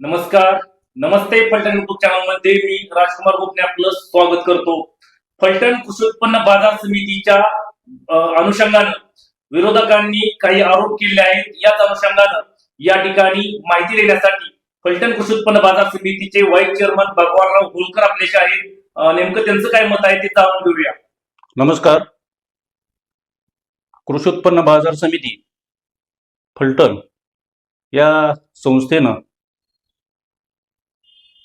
नमस्कार. नमस्ते फलटण युट्यूब चॅनलमध्ये मी राजकुमार गोपने आपलं स्वागत करतो. फलटण कृषी उत्पन्न बाजार समितीच्या अनुषंगानं विरोधकांनी काही आरोप केले आहेत. याच अनुषंगानं या ठिकाणी माहिती देण्यासाठी फलटण कृषी उत्पन्न बाजार समितीचे व्हाईस चेअरमन भगवानराव होलकर आपल्याशी आहेत. नेमकं त्यांचं काय मत आहे ते जाणून घेऊया. नमस्कार. कृषी उत्पन्न बाजार समिती फलटण या संस्थेनं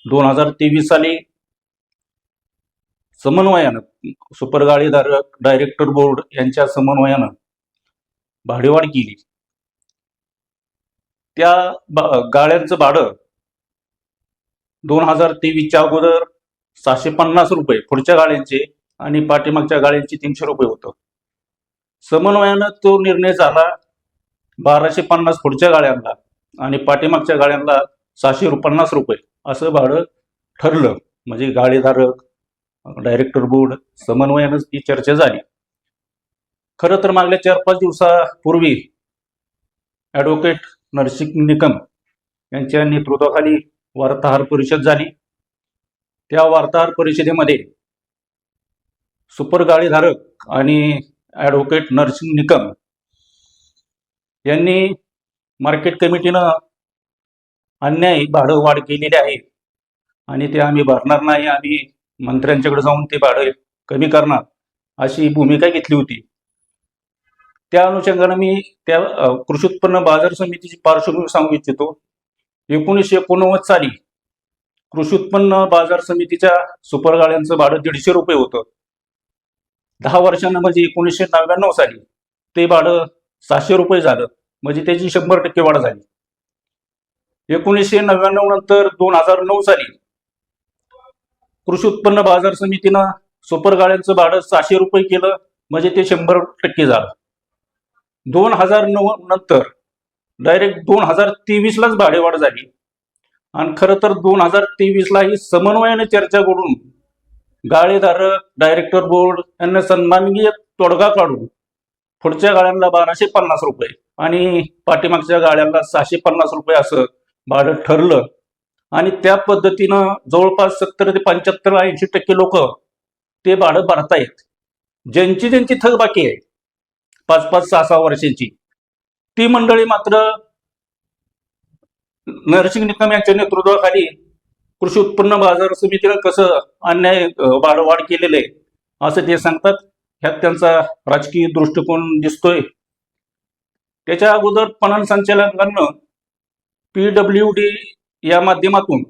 दोन हजार तेवीस साली समन्वयानं सुपरगाडीधारक डायरेक्टर बोर्ड यांच्या समन्वयानं भाडेवाढ केली. त्या बा- गाड्यांचं भाडं दोन हजार तेवीसच्या अगोदर सहाशे पन्नास रुपये पुढच्या गाड्यांचे आणि पाठीमागच्या गाड्यांचे तीनशे रुपये होतं. समन्वयानं तो निर्णय झाला बाराशे पन्नास पुढच्या गाड्यांना आणि पाठीमागच्या गाड्यांना सहाशे पन्नास रुपये. असं भाडं ठरलं. म्हणजे गाडीधारक डायरेक्टर बोर्ड समन्वयानंच ती चर्चा झाली. खरं तर मागल्या चार पाच दिवसापूर्वी ॲडव्होकेट नरसिंग निकम यांच्या नेतृत्वाखाली वार्ताहर परिषद झाली. त्या वार्ताहर परिषदेमध्ये सुपर गाडीधारक आणि ॲडव्होकेट नरसिंग निकम यांनी मार्केट कमिटीनं अन्याय भाडं वाढ केलेली आहे. आणि ते आम्ही भरणार नाही आम्ही मंत्र्यांच्याकडे जाऊन ते भाडं कमी करणार अशी भूमिका घेतली होती. त्या अनुषंगानं मी त्या कृषी उत्पन्न बाजार समितीची पार्श्वभूमी सांगू इच्छितो. एकोणीसशे एकोणनव्वद साली कृषी उत्पन्न बाजार समितीच्या सुपर गाड्यांचं भाडं दीडशे रुपये होतं. दहा वर्षांना म्हणजे एकोणीसशे नव्याण्णव साली ते भाडं सहाशे रुपये झालं. म्हणजे त्याची शंभर टक्के वाढ झाली. एकोणीसशे नव्याण्णव नंतर दोन हजार नऊ साली कृषी उत्पन्न बाजार समितीनं सुपर गाड्यांचं भाडं सहाशे रुपये केलं म्हणजे ते शंभर टक्के झालं. दोन हजार नऊ नंतर डायरेक्ट दोन हजार तेवीसलाच भाडेवाढ झाली. आणि खरं तर दोन हजार तेवीसला ही समन्वयाने चर्चा करून गाळेधारक डायरेक्टर बोर्ड यांना सन्माननीय तोडगा काढून पुढच्या गाड्यांना बाराशे पन्नास रुपये आणि पाठीमागच्या गाळ्यांना सहाशे पन्नास रुपये असं भाडं ठरलं. आणि त्या पद्धतीनं जवळपास सत्तर ते पंच्याहत्तर ऐंशी टक्के लोक ते भाडं भरतायत. ज्यांची ज्यांची थकबाकी आहे पाच पाच सहा सहा वर्षांची ती मंडळी मात्र नरसिंग निकम यांच्या नेतृत्वाखाली कृषी उत्पन्न बाजार समितीनं कसं अन्याय वाढवाढ वाढ केलेलं आहे असं ते सांगतात. ह्यात त्यांचा राजकीय दृष्टिकोन दिसतोय. त्याच्या अगोदर पणन संचालकांना पी डब्ल्यू डी या माध्यमातून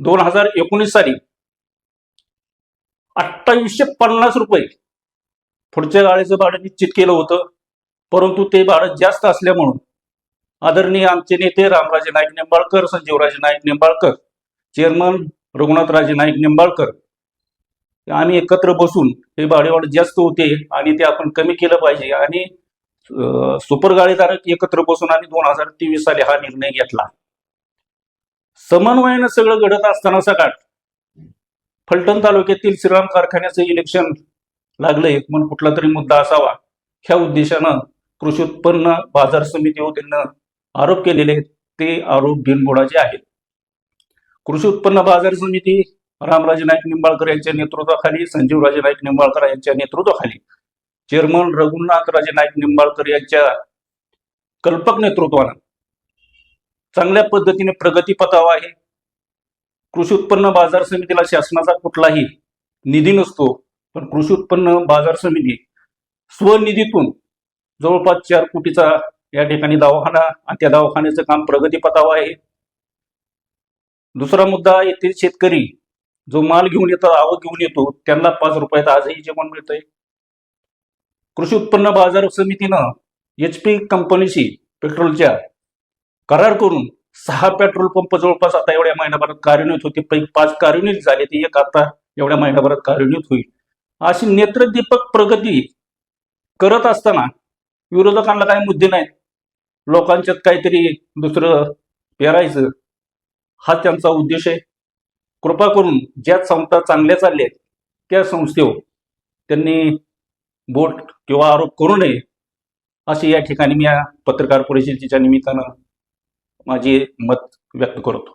दोन हजार एकोणीस साली अठ्ठावीसशे पन्नास रुपये पुढच्या गाडीचं भाडं निश्चित केलं होतं. परंतु ते भाडं जास्त असल्यामुळं आदरणीय आमचे नेते रामराजे नाईक निंबाळकर संजीवराजे नाईक निंबाळकर चेअरमन रघुनाथराजे नाईक निंबाळकर आम्ही एकत्र बसून हे भाडेवाढ जास्त होते आणि ते आपण कमी केलं पाहिजे आणि सुपर गाडीधारक एकत्र बसून आणि दोन हजार तेवीस साली हा निर्णय घेतला. समन्वयानं सगळं घडत असताना सकाळ फलटण तालुक्यातील श्रीराम कारखान्याचं इलेक्शन लागलंय म्हणून कुठला तरी मुद्दा असावा. ह्या उद्देशानं कृषी उत्पन्न बाजार समिती त्यांना आरोप केलेले आहेत. ते आरोप बिनबुडाचे आहेत. कृषी उत्पन्न बाजार समिती रामराजे नाईक निंबाळकर यांच्या नेतृत्वाखाली संजीवराजे नाईक निंबाळकर यांच्या नेतृत्वाखाली चेअरमन रघुनाथराजे नाईक निंबाळकर यांच्या कल्पक नेतृत्वानं चांगल्या पद्धतीने प्रगतीपथाव आहे. कृषी उत्पन्न बाजार समितीला शासनाचा कुठलाही निधी नसतो पण कृषी उत्पन्न बाजार समिती स्वनिधीतून जवळपास चार कोटीचा या ठिकाणी दवाखाना आणि त्या दवाखान्याचं काम प्रगतीपथावर आहे. दुसरा मुद्दा येथील शेतकरी जो माल घेऊन येतो आवक घेऊन येतो त्यांना पाच रुपयात आजही जेवण मिळतंय. कृषी उत्पन्न बाजार समितीनं एच पी कंपनीशी पेट्रोलच्या करार करून सहा पेट्रोल पंप जवळपास आता एवढ्या महिन्याभरात कार्यान्वित होते. पैकी पाच कार्यान्वित झाले ते एक आता एवढ्या महिन्याभरात कार्यान्वित होईल. अशी नेत्रदीपक प्रगती करत असताना विरोधकांना काही मुद्दे नाहीत. लोकांच्यात काहीतरी दुसरं पेरायचं हा त्यांचा उद्देश आहे. कृपा करून ज्या संस्था चांगल्या चालल्या आहेत त्या संस्थेवर त्यांनी बोट किंवा आरोप करू नये असे या ठिकाणी मी या पत्रकार परिषदेच्या निमित्तानं माझे मत व्यक्त करतो.